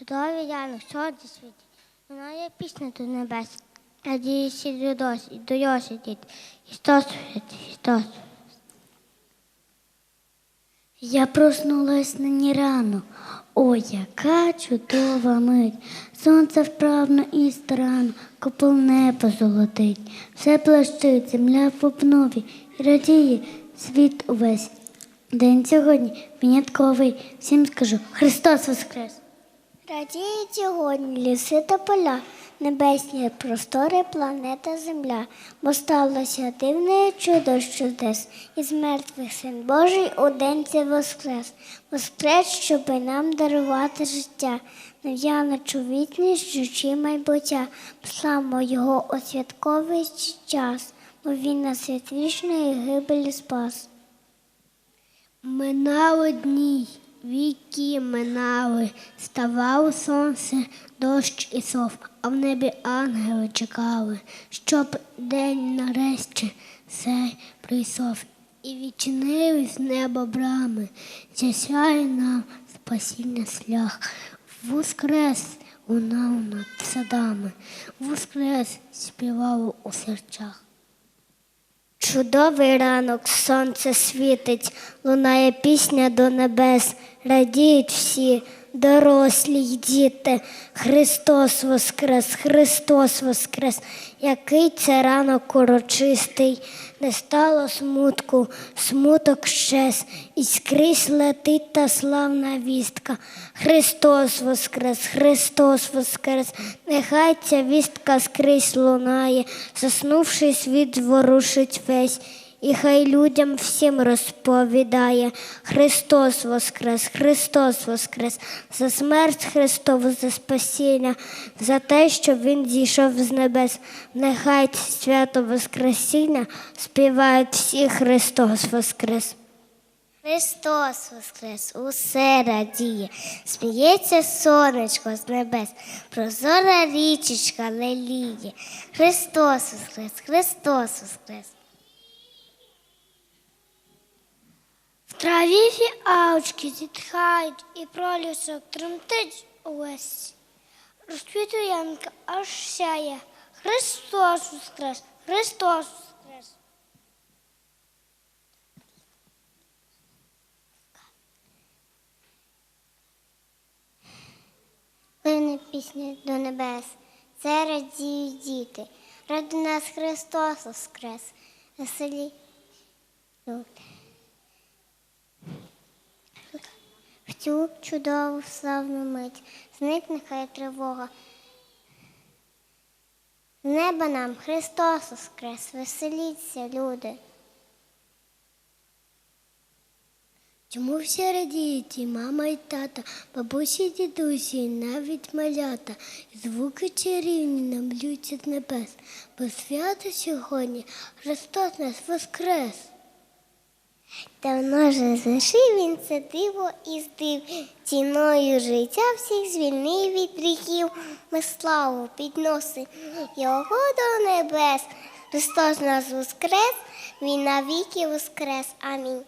Чудові янок, сонце світить, лунає пісня до небес. Радіюся до досі, до Йосі дід. Христос, Христос. Я проснулась нині рано. Ой, яка чудова мить. Сонце вправно і старано, купол небо золотить. Все плащить, земля в обнові, і радіє світ увесь. День сьогодні винятковий. Всім скажу Христос Воскрес! Радіють сьогодні ліси та поля, небесні простори, планета Земля, бо сталося дивне чудо з чудес, із мертвих син Божий у це воскрес, воскрес, щоби нам дарувати життя, нав'яночу вічність, жучі майбуття, славмо його у святковий час, бо він нас від вічної гибелі спас. Минали дні, віки минали, ставало сонце, дощ і сов, а в небі ангели чекали, щоб день нарешті цей прийшов. І відчинились небо брами, засяє нам спасіння шлях. Воскрес лунав над садами, воскрес співало у серцях. Чудовий ранок, сонце світить, лунає пісня до небес, радіють всі, дорослі й діти. Христос Воскрес, Христос Воскрес, який це ранок урочистий, не стало смутку, смуток щез, і скрізь летить та славна вістка. Христос Воскрес, Христос Воскрес, нехай ця вістка скрізь лунає, заснувший світ зворушить весь. І хай людям всім розповідає Христос Воскрес, Христос Воскрес, за смерть Христову, за спасіння, за те, що Він зійшов з небес. Нехай свято Воскресіння співають всі Христос Воскрес. Христос Воскрес, усе радіє, сміється сонечко з небес, прозора річечка леліє. Христос Воскрес, Христос Воскрес. Траві фіалочки зітхають, і пролісок тремтить увесь. Розквітує янка аж сяє. Христос Воскрес, Христос Воскрес. Лине пісня до небес, це радіють діти. Ради нас Христос Воскрес, веселі люди. В цю чудову славну мить зникне хай тривога. Неба нам Христос Воскрес, веселіться, люди. Чому всі радіють, і мама, і тата, бабусі, і дідусі, і навіть малята, і звуки чарівні нам ллються з небес, бо свято сьогодні Христос нас воскрес. Давно же зашив він це диво і здив, ціною життя всіх звільнив від гріхів. Ми славу підносим його до небес. Христос нас воскрес, він навіки воскрес. Амінь.